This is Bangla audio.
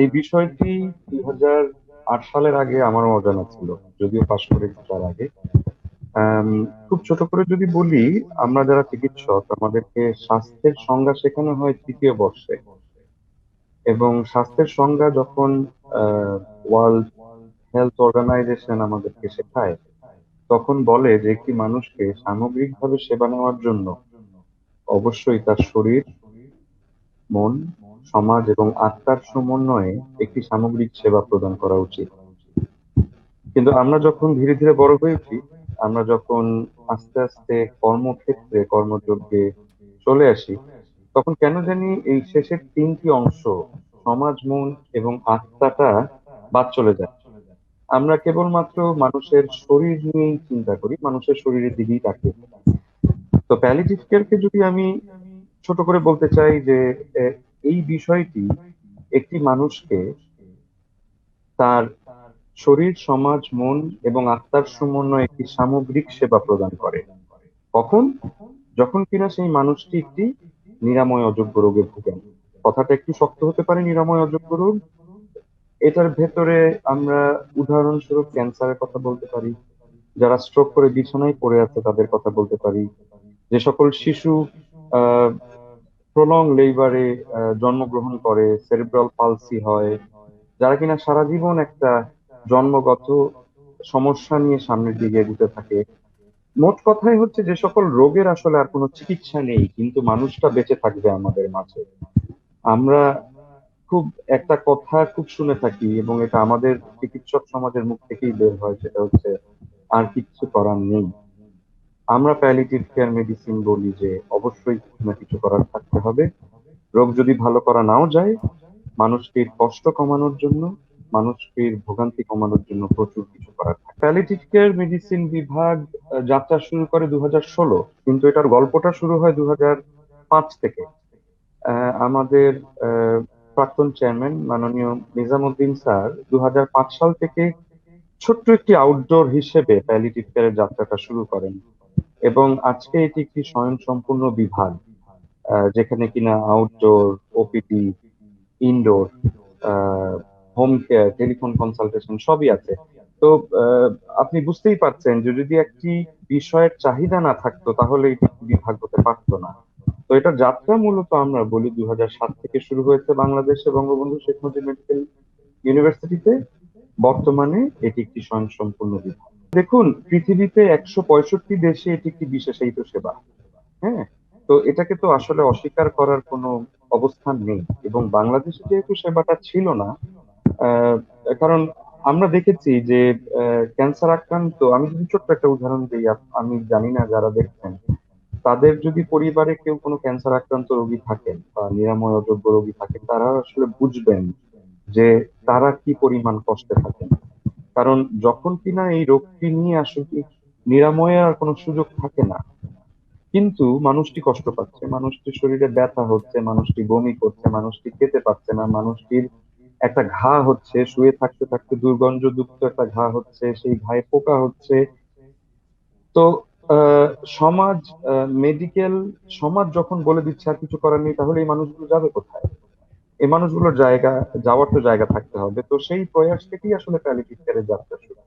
এই বিষয়টি দুই হাজার আট সালের আগে আমারও অজানা ছিল, যদিও পাশ করে তার আগে। খুব ছোট করে যদি বলি, আমরা যারা চিকিৎসক, আমাদেরকে স্বাস্থ্যের সংজ্ঞা শেখানো হয় তৃতীয় বর্ষে। এবং স্বাস্থ্যের সংজ্ঞা যখন ওয়ার্ল্ড হেলথ অর্গানাইজেশন আমাদেরকে শেখায়, তখন বলে যে একটি মানুষকে সামগ্রিকভাবে সেবা নেওয়ার জন্য অবশ্যই তার শরীর, মন সমাজ এবং আত্মার সমন্বয়ে একটি সামগ্রিক সেবা প্রদান করা উচিত। কিন্তু আমরা যখন ধীরে ধীরে বড় হয়ে উঠি, আমরা যখন আস্তে আস্তে কর্মক্ষেত্রে কর্মযজ্ঞে চলে আসি, তখন কেন জানি এই শেষের তিনটি অংশ, সমাজ, মন এবং আত্মাটা বাদ চলে যায়। আমরা কেবলমাত্র মানুষের শরীর নিয়েই চিন্তা করি, মানুষের শরীরের দিকেই তাকিয়ে তো প্যালিটিভ কেয়ারকে যদি আমি ছোট করে বলতে চাই যে এই বিষয়টি একটি মানুষকে তার শরীর, সমাজ, মন এবং আত্মার সমন্বয়ে একটি সামগ্রিক সেবা প্রদান করে। কখন? যখন কিনা সেই মানুষটি একটি নিরাময় অযোগ্য রোগে ভুগেন কথাটা একটু শক্ত হতে পারে, নিরাময় অযোগ্য রোগ? এটার ভেতরে আমরা উদাহরণস্বরূপ ক্যান্সারের কথা বলতে পারি, যারা স্ট্রোক করে বিছানায় পড়ে আছে তাদের কথা বলতে পারি, যে সকল শিশু প্রলং লেবারে জন্মগ্রহণ করে সেরিব্রাল পালসি হয়, যারা কিনা সারা জীবন একটা জন্মগত সমস্যা নিয়ে সামনের দিকে এগুতে থাকে। মোট কথাই হচ্ছে যে সকল রোগের আসলে আর কোনো চিকিৎসা নেই, কিন্তু মানুষটা বেঁচে থাকবে আমাদের মাঝে। আমরা খুব একটা কথা খুব শুনে থাকি এবং এটা আমাদের চিকিৎসক সমাজের মুখ থেকেই বের হয়, সেটা হচ্ছে আর কিচ্ছু করার নেই। আমরা প্যালিটিভ কেয়ার মেডিসিন বলি যে অবশ্যই কিছু না কিছু করার থাকতে হবে। রোগ যদি ভালো করা নাও যায়, মানুষটির কষ্ট কমানোর জন্য, মানুষটির ভোগান্তি কমানোর জন্য প্রচুর কিছু করার প্যালিটিভ কেয়ার মেডিসিন বিভাগ যাত্রা শুরু করে দু ষোলো, কিন্তু এটার গল্পটা শুরু হয় দু পাঁচ থেকে। আমাদের প্রাক্তন চেয়ারম্যান মাননীয় নিজামুদ্দিন স্যার দু হাজার পাঁচ সাল থেকে ছোট্ট একটি আউটডোর হিসেবে প্যালিটিভ কেয়ারের যাত্রাটা শুরু করেন। এবং আজকে এটি একটি স্বয়ংসম্পূর্ণ বিভাগ যেখানে কিনা outdoor OPD indoor home care telephone consultation সবই আছে। তো আপনি বুঝতেই পারছেন যে যদি একটি বিষয়ের চাহিদা না থাকতো, তাহলে এটি বিভাগ হতে পারতো না। তো এটা যাত্রা মূলত আমরা বলি দুই সাত থেকে শুরু হয়েছে বাংলাদেশে বঙ্গবন্ধু শেখ মুজিব মেডিকেল ইউনিভার্সিটিতে বর্তমানে এটি একটি স্বয়ংসম্পূর্ণ বিভাগ। দেখুন, পৃথিবীতে একশো পঁয়ষট্টি দেশে এটি একটি বিশেষায়িত সেবা। হ্যাঁ? তো এটাকে তো আসলে অস্বীকার করার কোনো অবস্থান নেই। এবং বাংলাদেশে যেহেতু সেবাটা ছিল না কারণ আমরা দেখেছি যে ক্যান্সার আক্রান্ত, আমি যদি ছোট্ট একটা উদাহরণ দিই আমি জানি না যারা দেখছেন, তাদের যদি পরিবারে কেউ কোনো ক্যান্সার আক্রান্ত রোগী থাকেন বা নিরাময় অযোগ্য রোগী থাকেন, তারা আসলে বুঝবেন যে তারা কি পরিমাণ কষ্টে থাকেন। কারণ যখন কিনা এই রোগটি নিয়ে আসলে নিরাময়ের আর কোনো সুযোগ থাকে না, কিন্তু মানুষটি কষ্ট পাচ্ছে, মানুষটির শরীরে ব্যথা হচ্ছে, মানুষটি বমি করছে, মানুষটি খেতে পারছে না, মানুষটির একটা ঘা হচ্ছে, শুয়ে থাকতে থাকতে দুর্গন্ধযুক্ত একটা ঘা হচ্ছে, সেই ঘায়ে পোকা হচ্ছে। তো সমাজ মেডিকেল সমাজ যখন বলে দিচ্ছে আর কিছু করার নেই, তাহলে এই মানুষগুলো যাবে কোথায়? এই মানুষগুলোর জায়গা, যাওয়ার তো জায়গা থাকতে হবে। তো সেই প্রয়াস থেকেই আসলে প্যালিটিভ যাত্রা শুরু